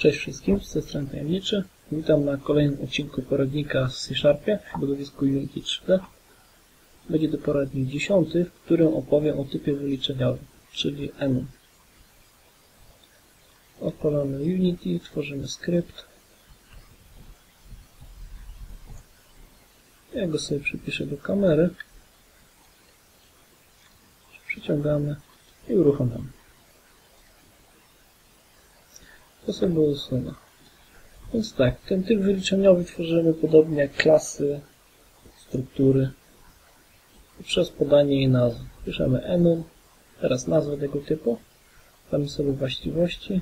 Cześć wszystkim, z tej strony Tajemniczy. Witam na kolejnym odcinku poradnika w C-Sharpie w budowisku Unity 3D. Będzie to poradnik 10, w którym opowiem o typie wyliczeniowym, czyli enum. Odpalamy Unity, tworzymy skrypt. Ja go sobie przypiszę do kamery. Przyciągamy i uruchamiamy. To sobie usunę. Więc tak, ten typ wyliczeniowy tworzymy podobnie jak klasy, struktury przez podanie jej nazwy. Piszemy enum, teraz nazwę tego typu, damy sobie właściwości.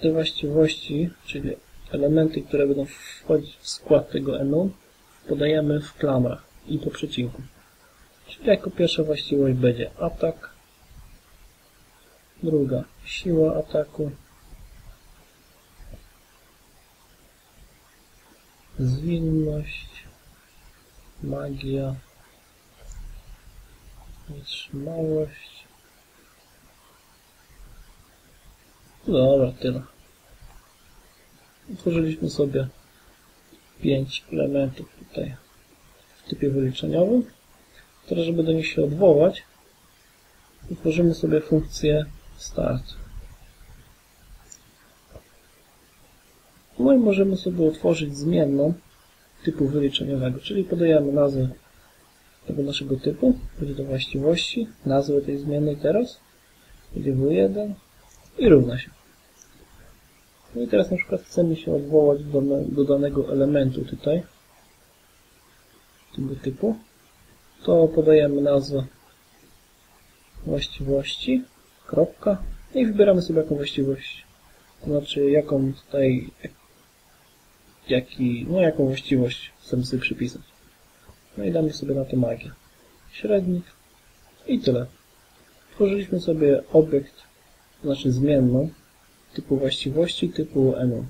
Te właściwości, czyli elementy, które będą wchodzić w skład tego enum, podajemy w klamrach i po przecinku. Czyli jako pierwsza właściwość będzie atak, druga siła ataku, zwinność, magia, wytrzymałość. Dobra, tyle. Utworzyliśmy sobie pięć elementów tutaj w typie wyliczeniowym. Teraz, żeby do nich się odwołać, utworzymy sobie funkcję start. No i możemy sobie utworzyć zmienną typu wyliczeniowego, czyli podajemy nazwę tego naszego typu, będzie to właściwości, nazwę tej zmiennej teraz, będzie w1 i równa się. No i teraz na przykład chcemy się odwołać do, do danego elementu tutaj, tego typu, to podajemy nazwę właściwości, kropka i wybieramy sobie jaką właściwość, to znaczy jaką tutaj, jaki, no jaką właściwość chcemy sobie przypisać. No i damy sobie na to magię. Średnik i tyle. Tworzyliśmy sobie obiekt, to znaczy zmienną, typu właściwości, typu enum.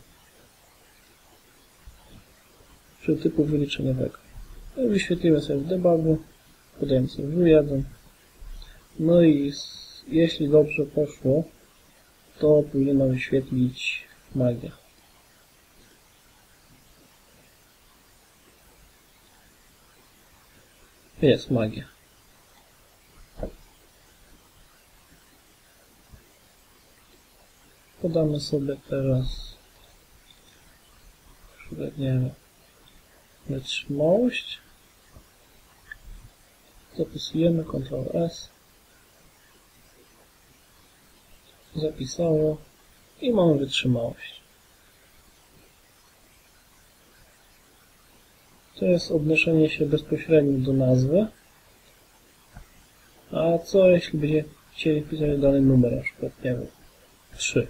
Czyli typu wyliczeniowego. No i wyświetlimy sobie w debugu, podajemy sobie w1. No i jeśli dobrze poszło, to powinno wyświetlić magię. Jest magia. Podamy sobie teraz średnią wytrzymałość. Zapisujemy Ctrl S. Zapisało i mamy wytrzymałość. To jest odnoszenie się bezpośrednio do nazwy. A co jeśli będzie chcieli wpisać dany numer, na przykład, nie wiem, 3.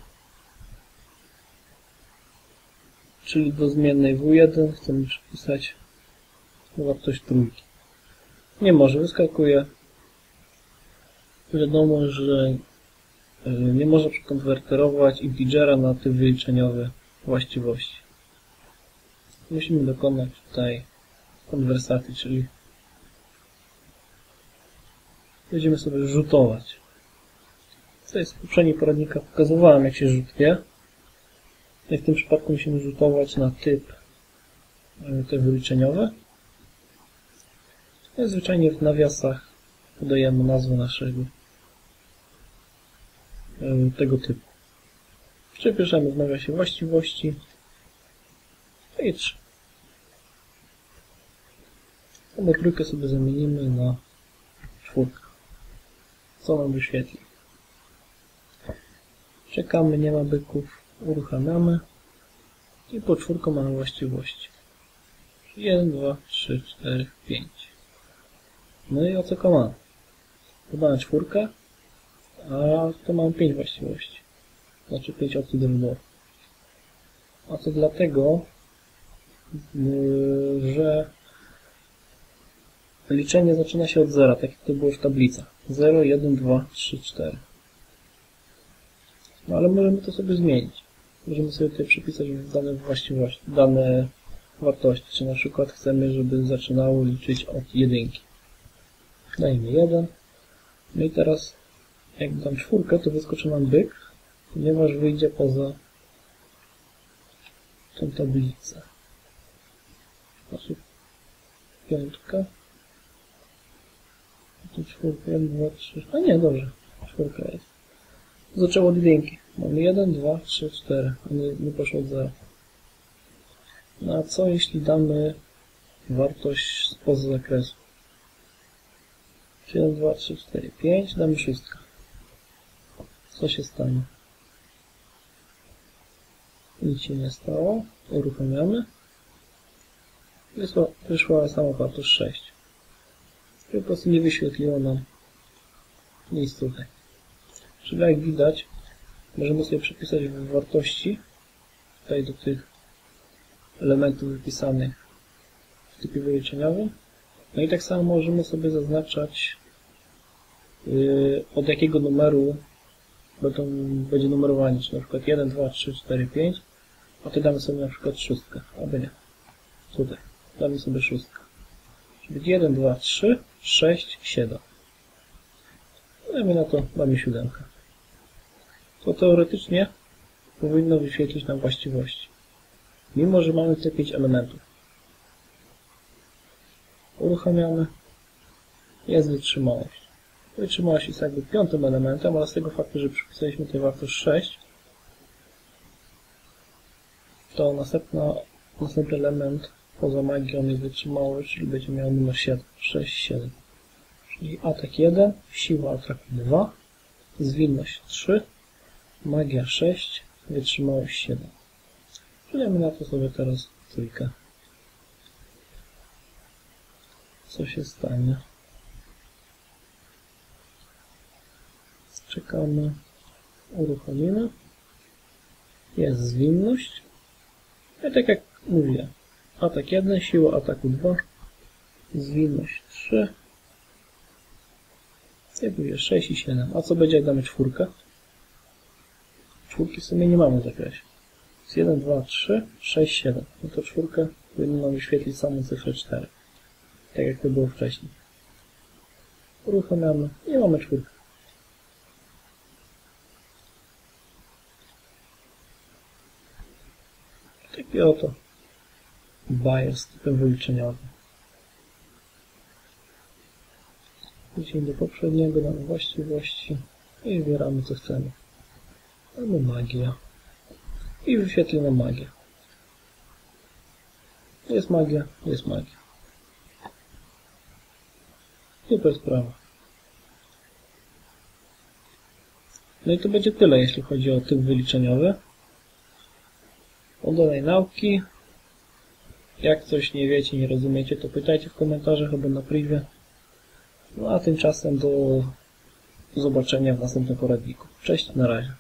Czyli do zmiennej W1 chcemy przypisać wartość trójki. Nie może, wyskakuje. Wiadomo, że nie może przekonwerterować integera na typ wyliczeniowy właściwości. Musimy dokonać tutaj konwersacji, czyli będziemy sobie rzutować. Tutaj w poprzedniej poradnika pokazywałem jak się rzutuje. I w tym przypadku musimy rzutować na typ te wyliczeniowe. I zwyczajnie w nawiasach podajemy nazwę naszego tego typu. Przypieszemy w nawiasie właściwości i 3. Albo trójkę sobie zamienimy na czwórkę. Co nam wyświetli? Czekamy, nie ma byków, uruchamiamy i po czwórką mamy właściwości. 1, 2, 3, 4, 5. No i o co komand? Podamy czwórkę, a to mam 5 właściwości. Znaczy 5 opcji do wyboru. A to dlatego, że liczenie zaczyna się od zera, tak jak to było w tablicach. 0, 1, 2, 3, 4. No ale możemy to sobie zmienić. Możemy sobie tutaj przypisać dane właściwości, dane wartości. Czy na przykład chcemy, żeby zaczynało liczyć od jedynki. Dajmy 1. No i teraz Jak dam czwórkę, to wyskoczy nam byk, ponieważ wyjdzie poza tą tablicę. Znaczy piątka. Tu czwórka, 1, 2, 3. A nie, dobrze. Czwórka jest. Zaczęło od jedynki. Mamy 1, 2, 3, 4. A nie, nie poszło od 0. No a co jeśli damy wartość spoza zakresu? 7, 2, 3, 4, 5. Damy szóstkę. Co się stanie? Nic się nie stało. Uruchamiamy. Wyszła, wyszła sama wartość 6. I po prostu nie wyświetliło nam tutaj. Czyli jak widać, możemy sobie przepisać wartości tutaj do tych elementów wypisanych w typie wyliczeniowym. No i tak samo możemy sobie zaznaczać yy, od jakiego numeru będą, będzie numerowanie, czy na przykład 1, 2, 3, 4, 5, a tutaj damy sobie na przykład szóstkę, albo nie. Tutaj damy sobie szóstkę. Czyli 1, 2, 3, 6, 7. Dajmy na to, damy siódemkę. To teoretycznie powinno wyświetlić nam właściwości. Mimo, że mamy te 5 elementów. Uruchamiamy. Jest wytrzymałość. Wytrzymałość jest jakby piątym elementem, ale z tego faktu, że przypisaliśmy tutaj wartość 6, to następna, następny element poza magią jest wytrzymałość, czyli będzie miał numer 7, 6, 7. Czyli atak 1, siła ataku 2, zwinność 3, magia 6, wytrzymałość 7. Przydajmy na to sobie teraz trójkę. Co się stanie? Czekamy, uruchomimy. Jest zwinność. I tak jak mówię, atak 1, siła ataku 2, zwinność 3, i będzie 6 i 7. A co będzie jak damy czwórkę? Czwórki w sumie nie mamy w zakresie. Jest 1, 2, 3, 6, 7. No to czwórkę powinno nam wyświetlić samą cyfrę 4. Tak jak to było wcześniej. Uruchamiamy i mamy czwórkę. Taki oto bajer z typem wyliczeniowym. Idziemy do poprzedniego, damy właściwości i wybieramy co chcemy. Albo magia. I wyświetli nam magię. Jest magia, jest magia. Super sprawa. No i to będzie tyle, jeśli chodzi o typ wyliczeniowy. Odolej nauki. Jak coś nie wiecie, nie rozumiecie, to pytajcie w komentarzach albo na privie. No a tymczasem do zobaczenia w następnym poradniku. Cześć, na razie.